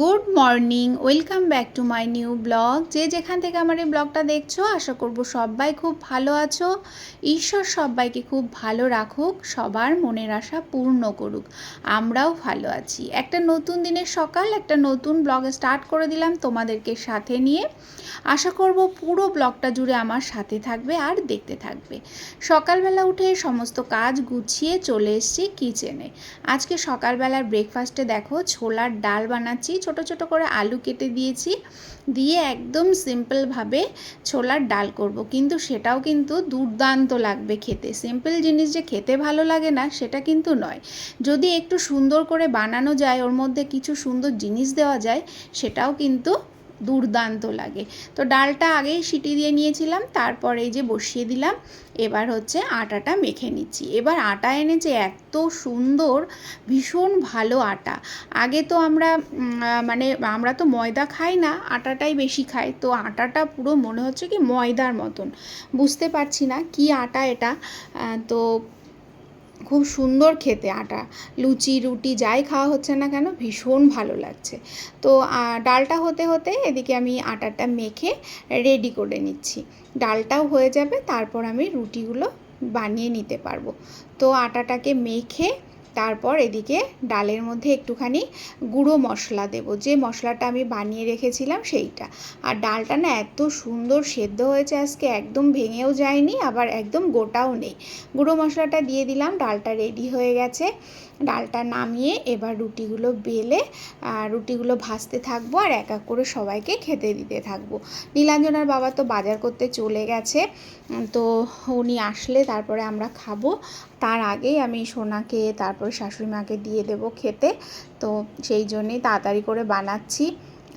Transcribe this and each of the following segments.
Good morning, welcome back to my new blog. যে যেখান থেকে আমার এই ব্লগটা দেখছ, আশা করব সবাই খুব ভালো আছো। ঈশ্বর সবাইকে খুব ভালো রাখুক, সবার মনের আশা পূর্ণ করুক, আমরাও ভালো আছি। একটা নতুন দিনের সকাল, একটা নতুন ব্লগ স্টার্ট করে দিলাম তোমাদেরকে সাথে নিয়ে। আশা করব পুরো ব্লগটা জুড়ে আমার সাথে থাকবে আর দেখতে থাকবে। সকালবেলা উঠে সমস্ত কাজ গুছিয়ে চলে এসেছি কিচেনে। আজকে সকালবেলার ব্রেকফাস্টে দেখো ছোলার ডাল বানাচ্ছি ছোট ছোট করে আলু কেটে দিয়েছি। দিয়ে একদম সিম্পলভাবে ছোলার ডাল করব। কিন্তু সেটাও কিন্তু দুর্দান্ত লাগবে খেতে। সিম্পল জিনিস যে খেতে ভালো লাগে না, সেটা কিন্তু নয়। যদি একটু সুন্দর করে বানানো যায়, ওর মধ্যে কিছু সুন্দর জিনিস দেওয়া যায়, সেটাও কিন্তু দুর্দান্ত লাগে। তো ডালটা আগেই সিটি দিয়ে নিয়েছিলাম, তারপর এই যে বসিয়ে দিলাম, এবার হচ্ছে আটাটা মেখে নিচ্ছি। এবার আটা এনেছে এত সুন্দর, ভীষণ ভালো আটা। আগে তো আমরা মানে আমরা তো ময়দা খাই না, আটাটাই বেশি খাই। তো আটাটা পুরো মনে হচ্ছে কি ময়দার মতন। বুঝতে পারছি না কি আটা এটা তো খুব সুন্দর খেতে আটা। লুচি, রুটি যাই খাওয়া হচ্ছে না কেন ভীষণ ভালো লাগছে। তো ডালটা হতে হতে এদিকে আমি আটাটা মেখে রেডি করে নিচ্ছি। ডালটাও হয়ে যাবে, তারপর আমি রুটিগুলো বানিয়ে নিতে পারব। তো, আটাটাকে মেখে তারপর এদিকে ডালের মধ্যে একটুখানি গুঁড়ো মশলা দেব। যে মশলাটা আমি বানিয়ে রেখেছিলাম সেইটা। আর ডালটা না এত সুন্দর সেদ্ধ হয়েছে আজকে, একদম ভেঙেও যায়নি, আবার একদম গোটাও নেই। গুঁড়ো মশলাটা দিয়ে দিলাম, ডালটা রেডি হয়ে গেছে। ডালটা নামিয়ে এবার রুটিগুলো বেলে রুটিগুলো ভাজতে থাকব আর এক এক করে সবাইকে খেতে দিতে থাকব। নীলাঞ্জনার বাবা তো বাজার করতে চলে গেছে তো উনি আসলে তারপরে আমরা খাব। তার আগেই আমি সোনাকে, তারপরে শাশুড়ি মাকে দিয়ে দেবো খেতে। তো সেই জন্যেই তাড়াতাড়ি করে বানাচ্ছি।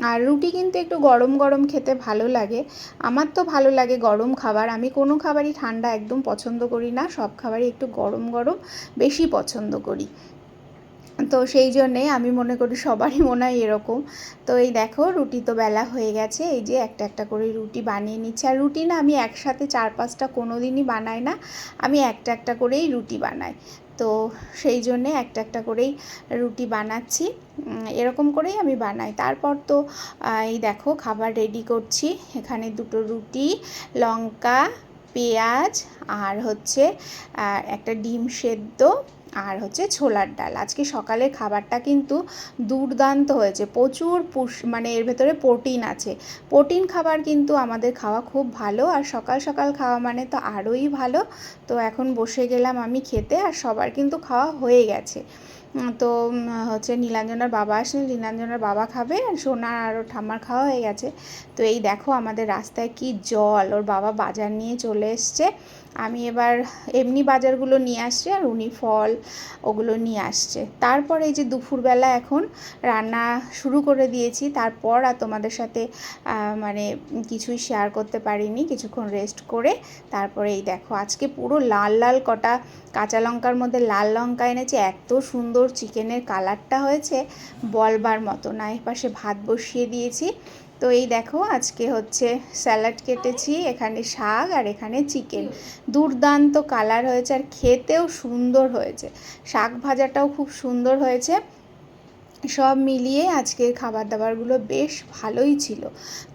আর রুটি কিন্তু একটু গরম গরম খেতে ভালো লাগে। আমার তো ভালো লাগে গরম খাবার। আমি কোনো খাবারই ঠান্ডা একদম পছন্দ করি না। সব খাবারই একটু গরম গরম বেশি পছন্দ করি। তো সেই জন্যে আমি মনে করি সবারই মনে হয় এরকম। তো এই দেখো, রুটি তো বেলা হয়ে গেছে, এই যে একটা একটা করে রুটি বানিয়ে নিচ্ছি। আর রুটি না, আমি একসাথে চার পাঁচটা কোনো দিনই বানাই না, আমি একটা একটা করেই রুটি বানাই। তো সেই জন্যে একটা একটা করেই রুটি বানাচ্ছি এরকম করেই আমি বানাই। তারপর তো এই দেখো, খাবার রেডি করছি। এখানে দুটো রুটি, লঙ্কা, পেঁয়াজ, আর হচ্ছে একটা ডিম সেদ্ধ আর হচ্ছে ছোলার ডাল। আজকে সকালের খাবারটা কিন্তু দুর্দান্ত হয়েছে। প্রচুর পুষ মানে এর ভেতরে প্রোটিন আছে। প্রোটিন খাবার কিন্তু আমাদের খাওয়া খুব ভালো আর সকাল সকাল খাওয়া মানে তো আরোই ভালো। তো এখন বসে গেলাম আমি খেতে আর সবার কিন্তু খাওয়া হয়ে গেছে। তো হচ্ছে নীলাঞ্জনার বাবা আসলে নীলাঞ্জনার বাবা খাবে আর সোনার আর ঠাম্মার খাওয়া হয়ে গেছে। তো এই দেখো আমাদের রাস্তায় কি জল। ওর বাবা বাজার নিয়ে চলে এসছে। আমি এবার এমনি বাজারগুলো নিয়ে আসছি আর উনি ফল ওগুলো নিয়ে আসছে। তারপর এই যে দুপুরবেলা এখন রান্না শুরু করে দিয়েছি, তারপর আর তোমাদের সাথে মানে কিছুই শেয়ার করতে পারিনি, কিছুক্ষণ রেস্ট করে তারপরে এই দেখো আজকে পুরো লাল লাল কটা কাঁচা লঙ্কার মধ্যে লাল লঙ্কা এনেছে, এত সুন্দর চিকেনের কালারটা হয়েছে বলবার মতো না, এপাশে ভাত বসিয়ে দিয়েছি। তো এই দেখো, আজকে হচ্ছে স্যালাড কেটেছি, এখানে শাক আর এখানে চিকেন। দুর্দান্ত কালার হয়েছে আর খেতেও সুন্দর হয়েছে। শাক ভাজাটাও খুব সুন্দর হয়েছে। সব মিলিয়ে আজকের খাবার দাবারগুলো বেশ ভালোই ছিল।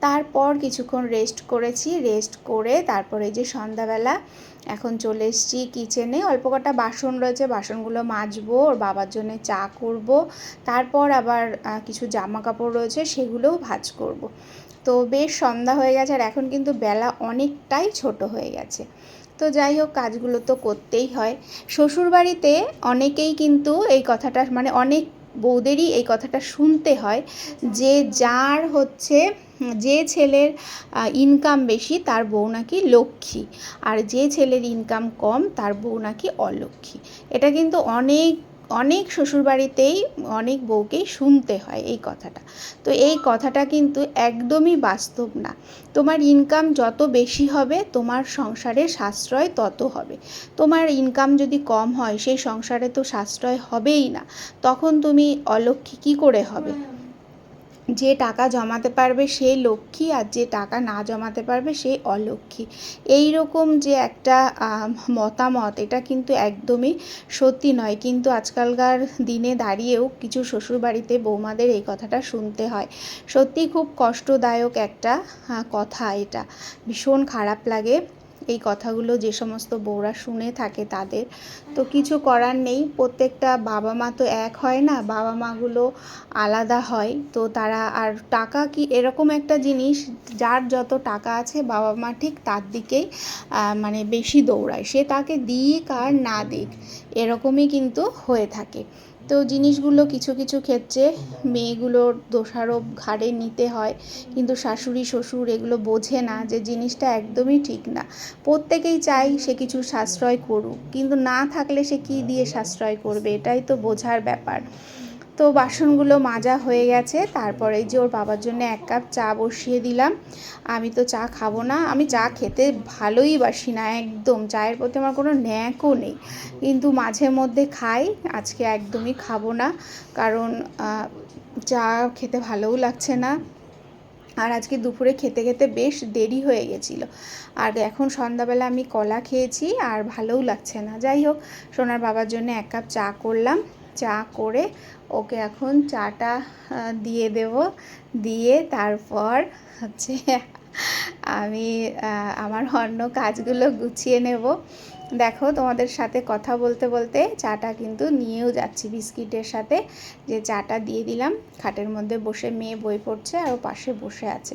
তারপর কিছুক্ষণ রেস্ট করেছি রেস্ট করে তারপরে যে সন্ধ্যাবেলা এখন চলে এসেছি কিচেনে অল্প কটা বাসন রয়েছে, বাসনগুলো মাজবো, ওর বাবার জন্য চা করব। তারপর আবার কিছু জামা কাপড় রয়েছে, সেগুলোও ভাজ করব। তো বেশ সন্ধ্যা হয়ে গেছে আর এখন কিন্তু বেলা অনেকটাই ছোট হয়ে গেছে। তো যাই হোক, কাজগুলো তো করতেই হয়। শ্বশুরবাড়িতে অনেকেই কিন্তু এই কথাটা মানে অনেক বউদেরই এই কথাটা শুনতে হয় যে যার হচ্ছে, যে ছেলের ইনকাম বেশি তার বউ নাকি লক্ষ্মী। আর যে ছেলের ইনকাম কম তার বউ নাকি অলক্ষ্মী। এটা কিন্তু অনেক অনেক শ্বশুরবাড়িতেই অনেক বউকেই শুনতে হয় এই কথাটা। তো এই কথাটা কিন্তু একদমই বাস্তব না। তোমার ইনকাম যত বেশি হবে, তোমার সংসারে সাশ্রয় তত হবে। তোমার ইনকাম যদি কম হয়, সেই সংসারে তো সাশ্রয় হবেই না। তখন তুমি অলক্ষী কী করে হবে? যে টাকা জমাতে পারবে সেই লক্ষ্মী আর যে টাকা না জমাতে পারবে সেই অলক্ষ্মী। এই রকম যে একটা মতামত, এটা কিন্তু একদমই সত্যি নয়। কিন্তু আজকালকার দিনে দাঁড়িয়েও কিছু শ্বশুরবাড়িতে বৌমাদের এই কথাটা শুনতে হয়। সত্যি খুব কষ্টদায়ক একটা কথা এটা। ভীষণ খারাপ লাগে। এই কথাগুলো যে সমস্ত বউরা শুনে থাকে তাদের। তো কিছু করার নেই, প্রত্যেকটা বাবা মা তো এক হয় না, বাবা মাগুলো আলাদা হয়। তো তারা, আর টাকা কি এরকম একটা জিনিস, যার যত টাকা আছে বাবা মা ঠিক তার দিকেই মানে বেশি দৌড়ায়। সে তাকে দিক আর না দিক, এরকমই কিন্তু হয়ে থাকে। তো জিনিসগুলো কিছু কিছু ক্ষেত্রে মেয়েগুলোর দোষারোপ ঘাড়ে নিতে হয়। কিন্তু শাশুড়ি, শ্বশুর এগুলো বোঝে না যে জিনিসটা একদমই ঠিক না। প্রত্যেকেই চাই সে কিছু সাশ্রয় করুক। কিন্তু না থাকলে সে কি দিয়ে সাশ্রয় করবে? এটাই তো বোঝার ব্যাপার। তো বাসনগুলো মাজা হয়ে গেছে। তারপরে যে ওর বাবার জন্য এক কাপ চা বসিয়ে দিলাম। আমি তো চা খাব না। আমি চা খেতে ভালোই বাসি না একদম। চায়ের প্রতি আমার কোনো ন্যাকও নেই। কিন্তু মাঝে মধ্যে খাই। আজকে একদমই খাব না। কারণ চা খেতে ভালোও লাগছে না। আর আজকে দুপুরে খেতে খেতে বেশ দেরি হয়ে গেছিল। আর এখন সন্ধ্যাবেলা আমি কলা খেয়েছি। আর ভালোও লাগছে না। যাই হোক, সোনার বাবার জন্য এক কাপ চা করলাম। চা করে ওকে এখন চাটা দিয়ে দেব। দিয়ে তারপর হচ্ছে আমি আমার অন্য কাজগুলো গুছিয়ে নেব। দেখো তোমাদের সাথে কথা বলতে বলতে চাটা কিন্তু নিয়েও যাচ্ছি বিস্কিটের সাথে। যে চাটা দিয়ে দিলাম, খাটের মধ্যে বসে মেয়ে বই পড়ছে আর পাশে বসে আছে।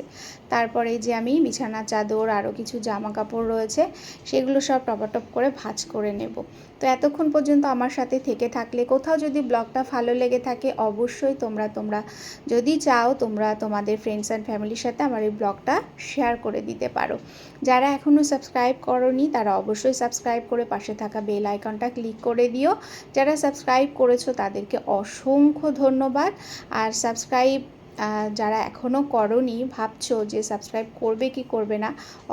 তারপরে যে আমি বিছানা, চাদর আরও কিছু জামা কাপড় রয়েছে, সেগুলো সব টপাটপ করে ভাজ করে নেব। তো এতক্ষণ পর্যন্ত আমার সাথে থেকে থাকলে, কোথাও যদি ব্লগটা ভালো লেগে থাকে, অবশ্যই তোমরা তোমরা যদি চাও, তোমরা তোমাদের ফ্রেন্ডস অ্যান্ড ফ্যামিলির সাথে আমার এই ব্লগটা শেয়ার করে দিতে পারো। যারা এখনও সাবস্ক্রাইব করনি, তারা অবশ্যই সাবস্ক্রাইব করে পাশে থাকা বেল আইকনটা ক্লিক করে দিও। যারা সাবস্ক্রাইব করেছ, তাদেরকে অসংখ্য ধন্যবাদ। আর সাবস্ক্রাইব যারা এখনও করনি, ভাবছ যে সাবস্ক্রাইব করবে কি করবে না,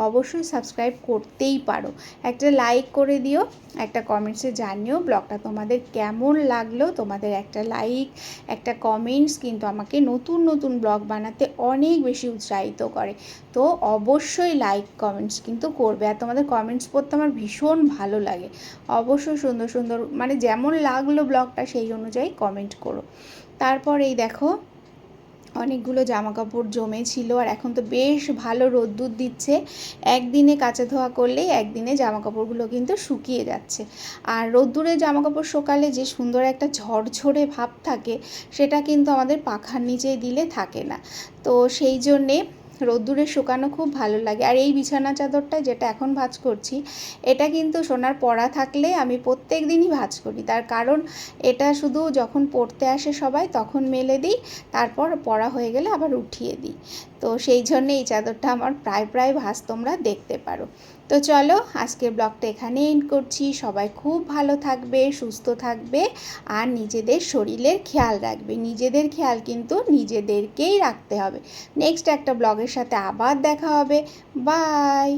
অবশ্যই সাবস্ক্রাইব করতেই পারো। একটা লাইক করে দিও, একটা কমেন্টসে জানিও ব্লগটা তোমাদের কেমন লাগল, তোমাদের একটা লাইক একটা কমেন্টস কিন্তু আমাকে নতুন নতুন ব্লগ বানাতে অনেক বেশি উৎসাহিত করে। তো অবশ্যই লাইক কমেন্টস কিন্তু করবে। আর তোমাদের কমেন্টস পড়তে আমার ভীষণ ভালো লাগে। অবশ্যই সুন্দর সুন্দর মানে যেমন লাগল ব্লগটা সেই অনুযায়ী কমেন্ট করো। তারপর এই দেখো অনেকগুলো জামা কাপড় জমেছিল আর এখন তো বেশ ভালো রোদ্দুর দিচ্ছে। একদিনে কাঁচা ধোয়া করলেই একদিনে জামা কাপড়গুলো কিন্তু শুকিয়ে যাচ্ছে। আর রোদ্দুরে জামা কাপড় শোকালে যে সুন্দর একটা ঝরঝরে ভাব থাকে, সেটা কিন্তু আমাদের পাখার নিচেই দিলে থাকে না। তো সেই জন্যে রোদ্দুরে শুকানো খুব ভালো লাগে। আর এই বিছানা চাদরটা যেটা এখন ভাজ করছি, এটা কিন্তু সোনার পড়া থাকলে আমি প্রত্যেক দিনই ভাজ করি। তার কারণ এটা শুধু যখন পড়তে আসে সবাই, তখন মেলে দিই, তারপর পড়া হয়ে গেলে আবার উঠিয়ে দিই। তো সেই জন্যে এই চাদরটা আমার প্রায় প্রায় ভাজ তোমরা দেখতে পারো। তো চলো, আজকের ব্লগটা এখানে এন্ড করছি। সবাই খুব ভালো থাকবে, সুস্থ থাকবে, আর নিজেদের শরীরের খেয়াল রাখবে। নিজেদের খেয়াল কিন্তু নিজেদেরকেই রাখতে হবে। নেক্সট একটা ব্লগের সাথে আবার দেখা হবে। বাই